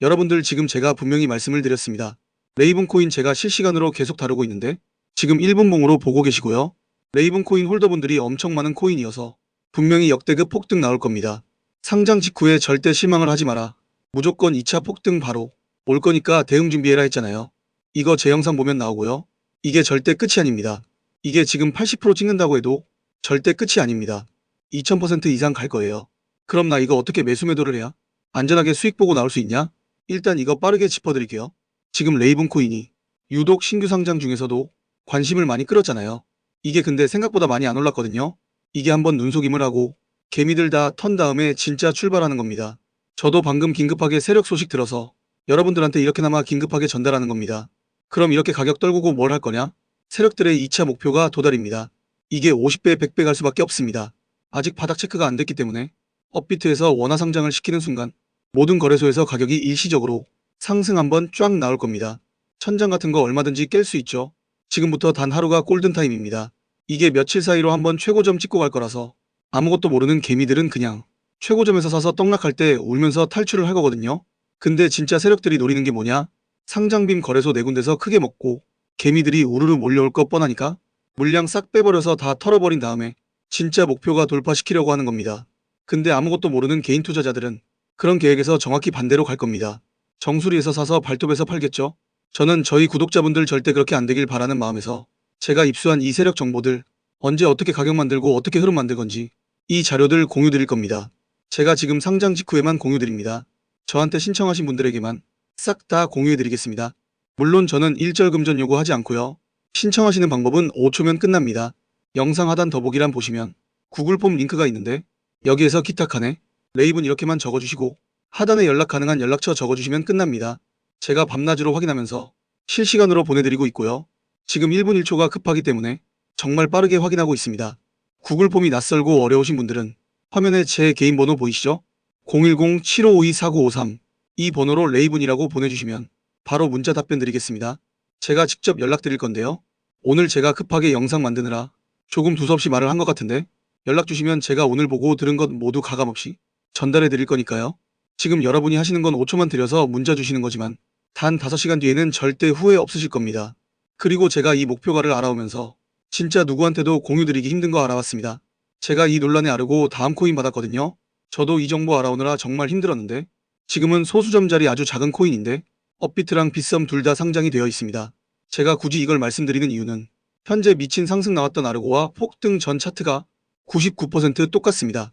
여러분들 지금 제가 분명히 말씀을 드렸습니다. 레이븐 코인 제가 실시간으로 계속 다루고 있는데 지금 1분봉으로 보고 계시고요. 레이븐 코인 홀더분들이 엄청 많은 코인이어서 분명히 역대급 폭등 나올 겁니다. 상장 직후에 절대 실망을 하지 마라. 무조건 2차 폭등 바로 올 거니까 대응 준비해라 했잖아요. 이거 제 영상 보면 나오고요. 이게 절대 끝이 아닙니다. 이게 지금 80% 찍는다고 해도 절대 끝이 아닙니다. 2000% 이상 갈 거예요. 그럼 나 이거 어떻게 매수 매도를 해야? 안전하게 수익 보고 나올 수 있냐? 일단 이거 빠르게 짚어드릴게요. 지금 레이븐 코인이 유독 신규 상장 중에서도 관심을 많이 끌었잖아요. 이게 근데 생각보다 많이 안 올랐거든요. 이게 한번 눈속임을 하고 개미들 다 턴 다음에 진짜 출발하는 겁니다. 저도 방금 긴급하게 세력 소식 들어서 여러분들한테 이렇게나마 긴급하게 전달하는 겁니다. 그럼 이렇게 가격 떨구고 뭘 할 거냐? 세력들의 2차 목표가 도달입니다. 이게 50배, 100배 갈 수밖에 없습니다. 아직 바닥 체크가 안 됐기 때문에 업비트에서 원화 상장을 시키는 순간 모든 거래소에서 가격이 일시적으로 상승 한번 쫙 나올 겁니다. 천장 같은 거 얼마든지 깰 수 있죠. 지금부터 단 하루가 골든타임입니다. 이게 며칠 사이로 한번 최고점 찍고 갈 거라서 아무것도 모르는 개미들은 그냥 최고점에서 사서 떡락할 때 울면서 탈출을 할 거거든요. 근데 진짜 세력들이 노리는 게 뭐냐? 상장빔 거래소 네 군데서 크게 먹고 개미들이 우르르 몰려올 거 뻔하니까 물량 싹 빼버려서 다 털어버린 다음에 진짜 목표가 돌파시키려고 하는 겁니다. 근데 아무것도 모르는 개인 투자자들은 그런 계획에서 정확히 반대로 갈 겁니다. 정수리에서 사서 발톱에서 팔겠죠? 저는 저희 구독자분들 절대 그렇게 안 되길 바라는 마음에서 제가 입수한 이 세력 정보들 언제 어떻게 가격 만들고 어떻게 흐름 만들 건지 이 자료들 공유 드릴 겁니다. 제가 지금 상장 직후에만 공유 드립니다. 저한테 신청하신 분들에게만 싹 다 공유해 드리겠습니다. 물론 저는 일절 금전 요구하지 않고요. 신청하시는 방법은 5초면 끝납니다. 영상 하단 더보기란 보시면 구글 폼 링크가 있는데 여기에서 칸에 레이븐 이렇게만 적어주시고 하단에 연락 가능한 연락처 적어주시면 끝납니다. 제가 밤낮으로 확인하면서 실시간으로 보내드리고 있고요. 지금 1분 1초가 급하기 때문에 정말 빠르게 확인하고 있습니다. 구글 폼이 낯설고 어려우신 분들은 화면에 제 개인 번호 보이시죠? 010-7552-4953 이 번호로 레이븐이라고 보내주시면 바로 문자 답변 드리겠습니다. 제가 직접 연락드릴 건데요. 오늘 제가 급하게 영상 만드느라 조금 두서없이 말을 한 것 같은데 연락 주시면 제가 오늘 보고 들은 것 모두 가감없이 전달해 드릴 거니까요. 지금 여러분이 하시는 건 5초만 드려서 문자 주시는 거지만 단 5시간 뒤에는 절대 후회 없으실 겁니다. 그리고 제가 이 목표가를 알아오면서 진짜 누구한테도 공유드리기 힘든 거 알아왔습니다. 제가 이 논란에 아르고 다음 코인 받았거든요. 저도 이 정보 알아오느라 정말 힘들었는데 지금은 소수점짜리 아주 작은 코인인데 업비트랑 빗썸 둘 다 상장이 되어 있습니다. 제가 굳이 이걸 말씀드리는 이유는 현재 미친 상승 나왔던 아르고와 폭등 전 차트가 99% 똑같습니다.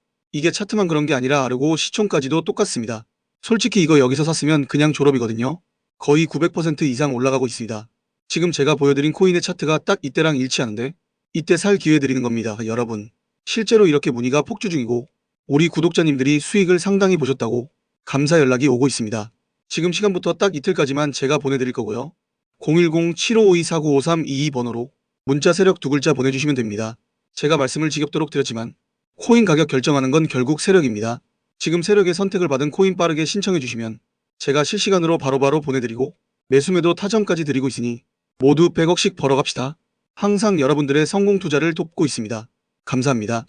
이게 차트만 그런 게 아니라 아르고 시총까지도 똑같습니다. 솔직히 이거 여기서 샀으면 그냥 졸업이거든요. 거의 900% 이상 올라가고 있습니다. 지금 제가 보여드린 코인의 차트가 딱 이때랑 일치하는데 이때 살 기회 드리는 겁니다. 여러분. 실제로 이렇게 문의가 폭주 중이고 우리 구독자님들이 수익을 상당히 보셨다고 감사 연락이 오고 있습니다. 지금 시간부터 딱 이틀까지만 제가 보내드릴 거고요. 010-7552-495322번호로 문자 세력 두 글자 보내주시면 됩니다. 제가 말씀을 지겹도록 드렸지만 코인 가격 결정하는 건 결국 세력입니다. 지금 세력의 선택을 받은 코인 빠르게 신청해 주시면 제가 실시간으로 바로 바로 보내드리고 매수매도 타점까지 드리고 있으니 모두 100억씩 벌어갑시다. 항상 여러분들의 성공 투자를 돕고 있습니다. 감사합니다.